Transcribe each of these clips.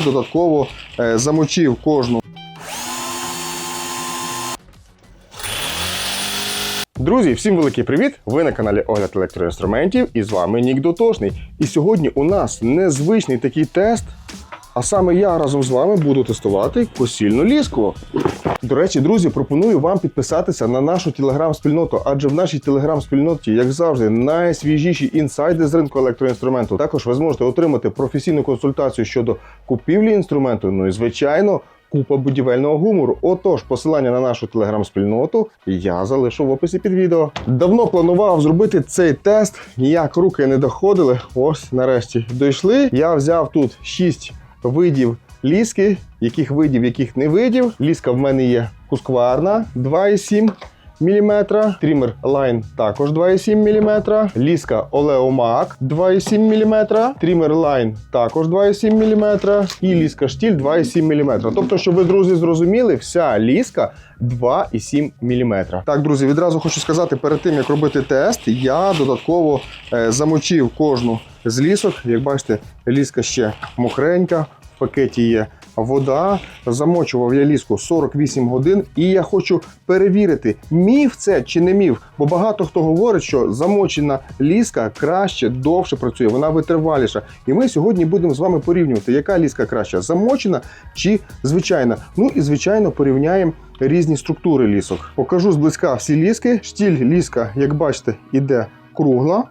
додатково е, замочив кожну. Друзі, всім великий привіт! Ви на каналі Огляд електроінструментів і з вами Нік Дотошний. І сьогодні у нас незвичний такий тест. А саме я разом з вами буду тестувати косільну ліску. До речі, друзі, пропоную вам підписатися на нашу телеграм-спільноту, адже в нашій телеграм-спільноті, як завжди, найсвіжіші інсайди з ринку електроінструменту. Також ви зможете отримати професійну консультацію щодо купівлі інструменту. Ну і звичайно. Купа будівельного гумору. Отож, посилання на нашу телеграм-спільноту я залишу в описі під відео. Давно планував зробити цей тест, ніяк руки не доходили. Ось нарешті дійшли. Я взяв тут 6 видів ліски, яких видів, яких не видів. Ліска в мене є кускварна 2,7 мм, трімер Line також 2,7 мм, ліска Oleomac 2,7 мм, трімер Line також 2,7 мм і ліска штіль 2,7 мм. Тобто, щоб ви, друзі, зрозуміли, вся ліска 2,7 мм. Так, друзі, відразу хочу сказати, перед тим як робити тест, я додатково е, замочив кожну з лісок. Як бачите, ліска ще мокренька, в пакеті є вода. Замочував я ліску 48 годин, і я хочу перевірити, міф це чи не міф. Бо багато хто говорить, що замочена ліска краще, довше працює, вона витриваліша. І ми сьогодні будемо з вами порівнювати, яка ліска краща, замочена чи звичайна. Ну і звичайно порівняємо різні структури лісок. Покажу зблизька всі ліски. Штіль ліска, як бачите, іде кругла.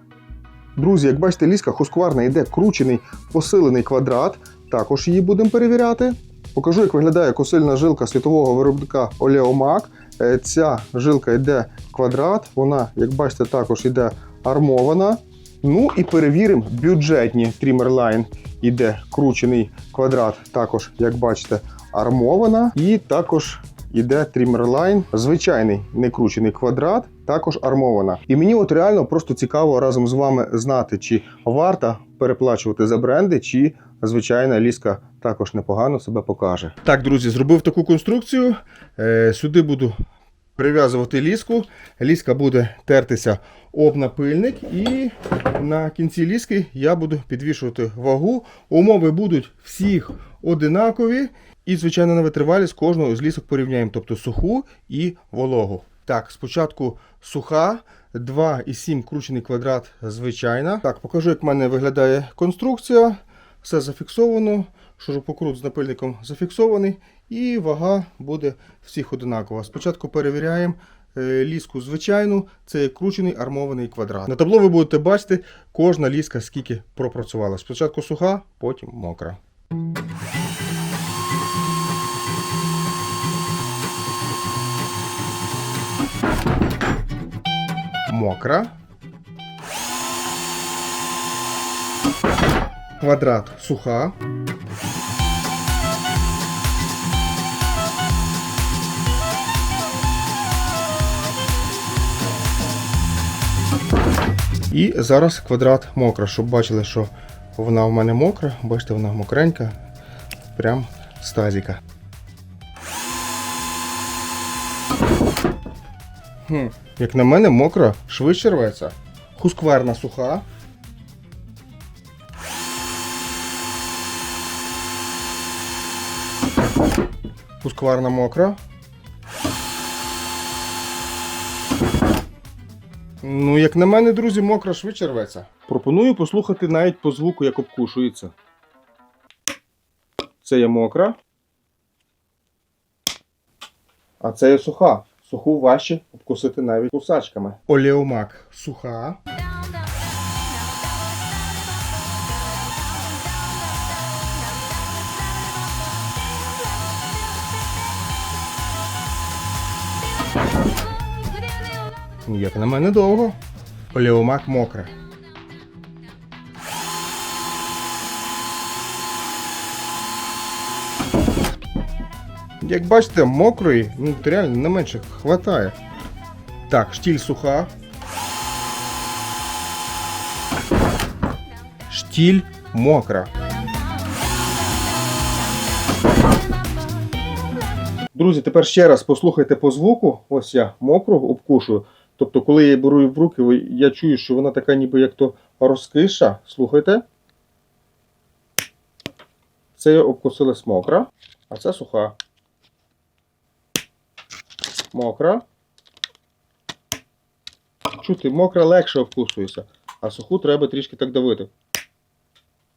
Друзі, як бачите, ліска хускварна йде кручений посилений квадрат. Також її будемо перевіряти. Покажу, як виглядає косильна жилка світового виробника Oleomac. Е, Ця жилка йде квадрат, вона, як бачите, також йде армована. Ну і перевіримо бюджетні Trimmerline. Іде кручений квадрат, також, як бачите, армована. І також іде Trimmerline, звичайний некручений квадрат, також армована. І мені от реально просто цікаво разом з вами знати, чи варто переплачувати за бренди, чи звичайна ліска також непогано себе покаже. Так, друзі, зробив таку конструкцію. Е, сюди буду прив'язувати ліску. Ліска буде тертися об напильник, і на кінці ліски я буду підвішувати вагу. Умови будуть всіх одинакові. І, звичайно, на витривалість кожного з лісок порівняємо, тобто суху і вологу. Так, спочатку суха, 2,7 кручений квадрат звичайна. Так, покажу, як в мене виглядає конструкція. Все зафіксовано. Шурупокрут з напильником зафіксований, і вага буде всіх одинакова. Спочатку перевіряємо е, ліску звичайну, це кручений армований квадрат. На табло ви будете бачити, кожна ліска скільки пропрацювала. Спочатку суха, потім мокра. Мокра. Квадрат суха. І зараз квадрат мокра, щоб бачили, що вона в мене мокра. Бачите, вона мокренька. Прям з тазіка. Хм, як на мене, мокра швидше рветься. Хускверна суха. Хускварна мокра. Ну, як на мене, друзі, мокра швидше рветься. Пропоную послухати навіть по звуку, як обкушується. Це є мокра. А це є суха. Суху важче обкусити навіть кусачками. Олеомак суха. Як на мене довго. Олеомак мокра. Як бачите, мокрої, ну реально не менше хватає. Так, штіль суха. Штіль мокра. Друзі, тепер ще раз послухайте по звуку. Ось я мокру обкушую. Тобто, коли я її беру в руки, я чую, що вона така ніби як то розкиша. Слухайте. Це я обкусилась мокра, а це суха. Мокра. Чути, мокра легше обкусується, а суху треба трішки так давити.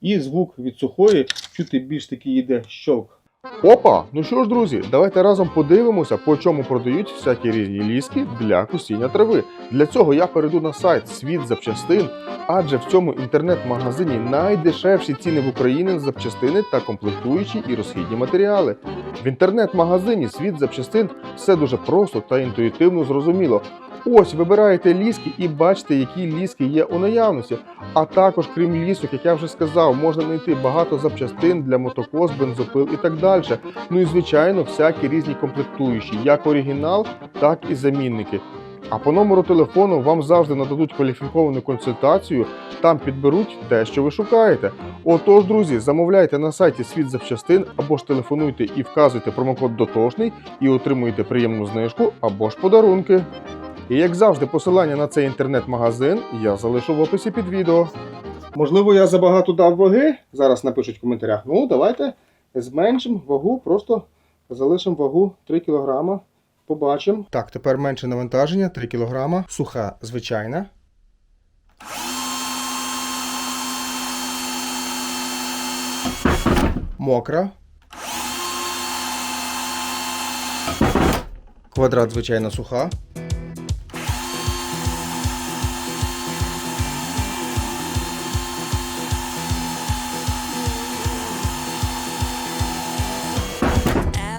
І звук від сухої чути більш такий йде щолк. Опа! Ну що ж, друзі, давайте разом подивимося, по чому продають всякі різні ліски для косіння трави. Для цього я перейду на сайт Світ запчастин, адже в цьому інтернет-магазині найдешевші ціни в Україні на запчастини та комплектуючі і розхідні матеріали. В інтернет-магазині Світ запчастин все дуже просто та інтуїтивно зрозуміло. Ось вибираєте ліски і бачите, які ліски є у наявності. А також, крім лісок, як я вже сказав, можна знайти багато запчастин для мотокос, бензопил і так далі. Ну і звичайно, всякі різні комплектуючі, як оригінал, так і замінники. А по номеру телефону вам завжди нададуть кваліфіковану консультацію, там підберуть те, що ви шукаєте. Отож, друзі, замовляйте на сайті світ запчастин або ж телефонуйте і вказуйте промокод дотошний і отримуєте приємну знижку або ж подарунки. І як завжди, посилання на цей інтернет-магазин я залишу в описі під відео. Можливо, я забагато дав ваги. Зараз напишуть в коментарях. Ну, давайте зменшимо вагу, просто залишимо вагу 3 кг. Побачимо. Так, тепер менше навантаження 3 кг. Суха, звичайна. Мокра. Квадрат, звичайно, суха.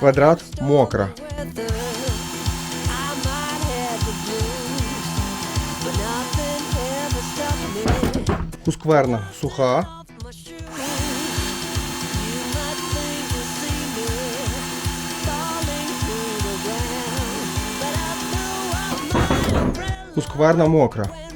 Квадрат мокра. Хускверна суха. Хускверна мокра.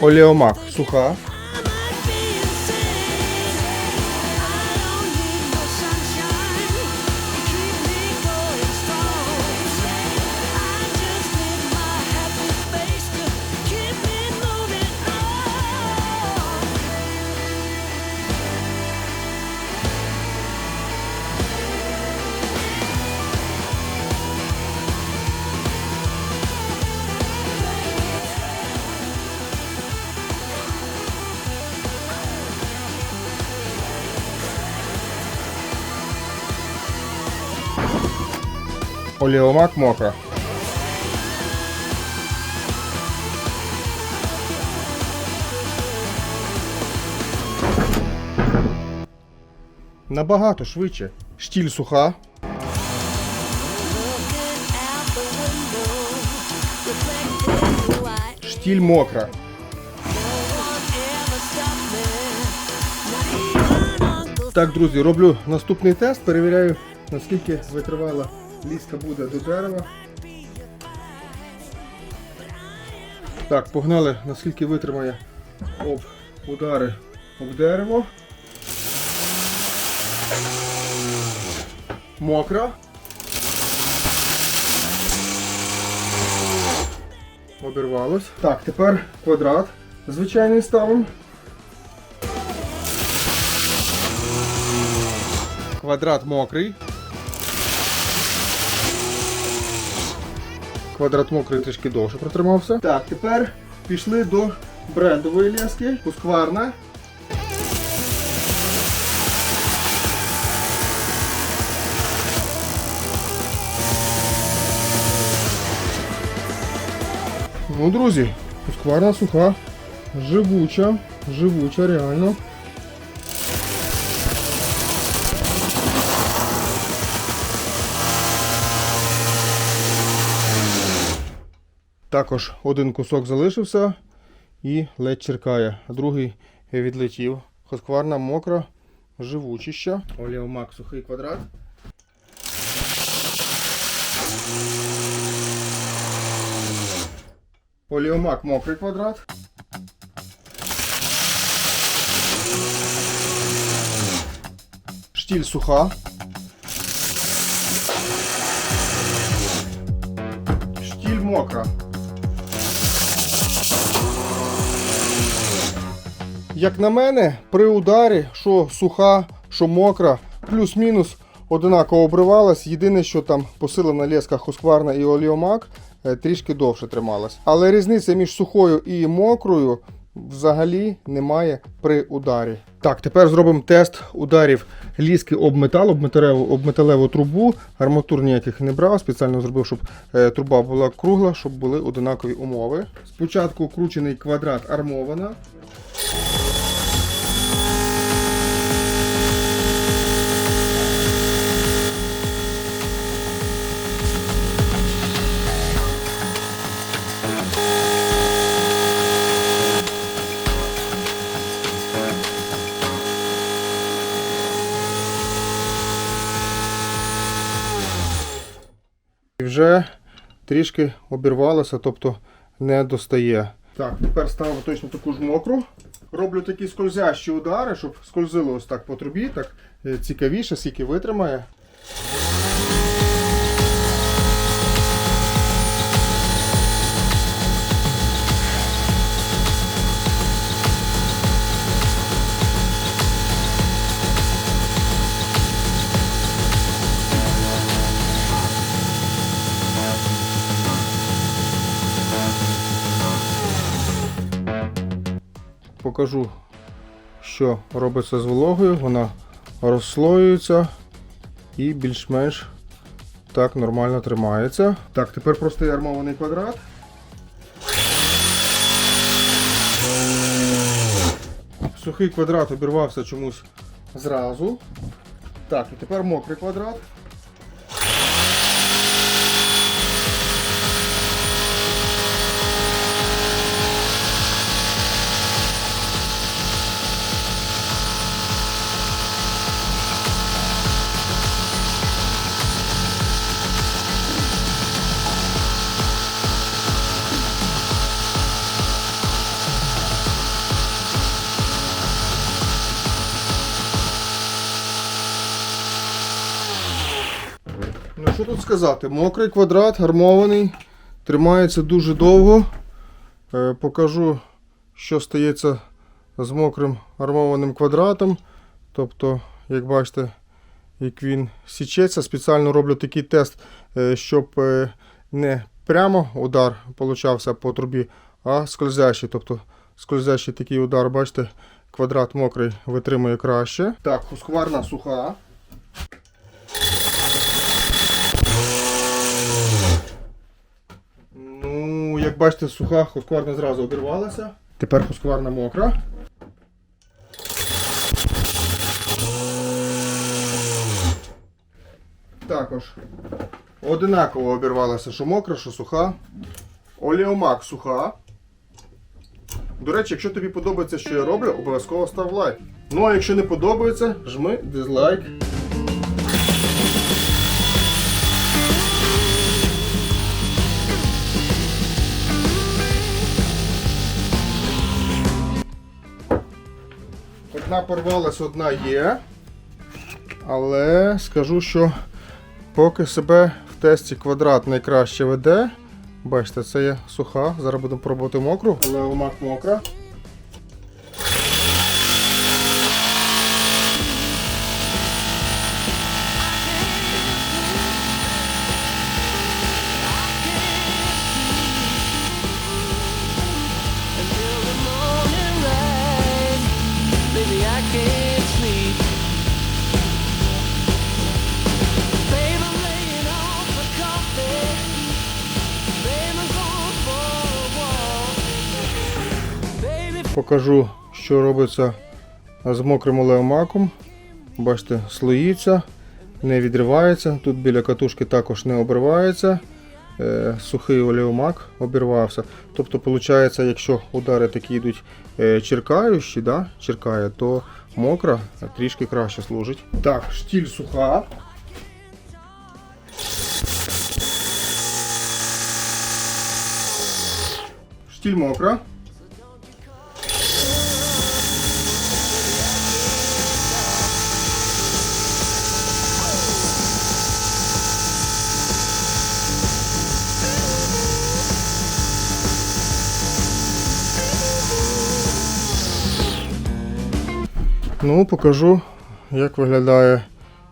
Олеомак суха. Олеомак мокра. Набагато швидше. Штіль суха. Штіль мокра. Так, друзі, роблю наступний тест, перевіряю, наскільки витривала ліска буде до дерева. Так, погнали, наскільки витримає об удари об дерево. Мокра. Обірвалось. Так, тепер квадрат звичайний ставимо. Квадрат мокрий. Квадрат мокрий трішки довше протримався. Так, тепер пішли до брендової лески. Кускварна. Ну, друзі, кускварна суха, живуча, живуча, реально. Також один кусок залишився і ледь черкає, а другий відлетів. Хоскварна мокра, живучища. Олеомак сухий квадрат. Олеомак мокрий квадрат. штіль суха. Штіль мокра. Як на мене, при ударі, що суха, що мокра, плюс-мінус одинаково обривалась. Єдине, що там посилена леска Husqvarna і Оліомак е, трішки довше трималась. Але різниця між сухою і мокрою взагалі немає при ударі. Так, тепер зробимо тест ударів ліски об метал, об металеву, об металеву трубу. Арматур ніяких не брав, спеціально зробив, щоб е, труба була кругла, щоб були одинакові умови. Спочатку кручений квадрат армована. І вже трішки обірвалося, тобто не достає. Так, тепер ставимо точно таку ж мокру. Роблю такі скользящі удари, щоб скользило ось так по трубі, так е, цікавіше, скільки витримає. Покажу, що робиться з вологою. Вона розслоюється і більш-менш так нормально тримається. Так, тепер простий армований квадрат. Сухий квадрат обірвався чомусь зразу. Так, і тепер мокрий квадрат. Тут сказати? Мокрий квадрат, армований, тримається дуже довго. Е, покажу, що стається з мокрим армованим квадратом. Тобто, як бачите, як він січеться. Спеціально роблю такий тест, е, щоб е, не прямо удар получався по трубі, а скользящий. Тобто скользящий такий удар, бачите, квадрат мокрий витримує краще. Так, хускварна суха. Ну, як бачите, суха хускварна зразу обірвалася. Тепер хускварна мокра. Також одинаково обірвалася, що мокра, що суха. Оліомак суха. До речі, якщо тобі подобається, що я роблю, обов'язково став лайк. Ну а якщо не подобається, жми дизлайк. Одна порвалась, одна є. Але скажу, що поки себе в тесті квадрат найкраще веде. Бачите, це є суха. Зараз будемо пробувати мокру, але умак мокра. Покажу, що робиться з мокрим олеомаком. Бачите, слоїться, не відривається. Тут біля катушки також не обривається. Е, Сухий олеомак обірвався. Тобто, виходить, якщо удари такі йдуть е, черкаючі, да? черкає, то мокра трішки краще служить. Так, штіль суха. Штіль мокра. Ну, покажу, як виглядає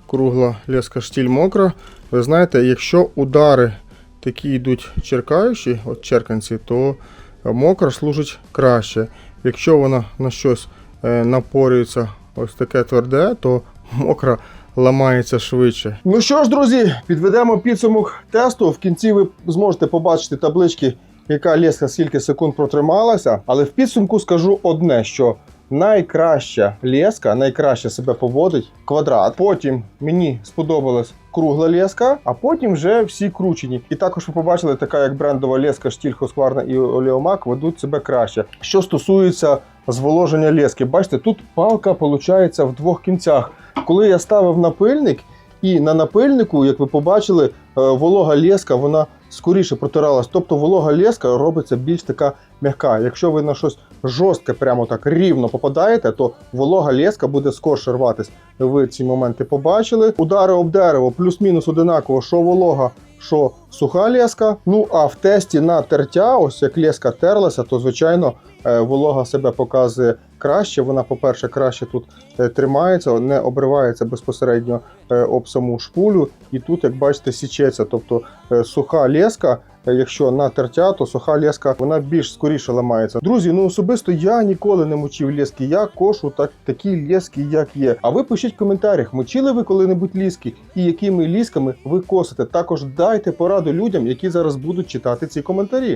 кругла леска штіль мокра. Ви знаєте, якщо удари такі йдуть черкаючі, от черканці, то мокра служить краще. Якщо вона на щось е, напорюється ось таке тверде, то мокра ламається швидше. Ну що ж, друзі, підведемо підсумок тесту. В кінці ви зможете побачити таблички, яка леска скільки секунд протрималася. Але в підсумку скажу одне: що найкраща леска, найкраще себе поводить квадрат. Потім мені сподобалась кругла леска, а потім вже всі кручені. І також ви побачили, така як брендова леска, штіль, Husqvarna і Олеомак ведуть себе краще. Що стосується зволоження лески, бачите, тут палка виходить в двох кінцях. Коли я ставив напильник, і на напильнику, як ви побачили, е, волога леска вона скоріше протиралась. Тобто волога леска робиться більш така м'яка. Якщо ви на щось жорстке, прямо так рівно попадаєте, то волога леска буде скорше рватись. Ви ці моменти побачили. Удари об дерево, плюс-мінус одинаково, що волога, що суха леска. Ну а в тесті на тертя, ось як леска терлася, то звичайно е, волога себе показує краще. Вона, по-перше, краще тут е, тримається, не обривається безпосередньо е, об саму шпулю. І тут, як бачите, січеться. Тобто суха леска, якщо на тертя, то суха леска вона більш скоріше ламається. Друзі, ну особисто я ніколи не мочив лески. Я кошу так, такі лески, як є. А ви пишіть в коментарях, мочили ви коли-небудь ліски і якими лісками ви косите. Також дайте пораду людям, які зараз будуть читати ці коментарі.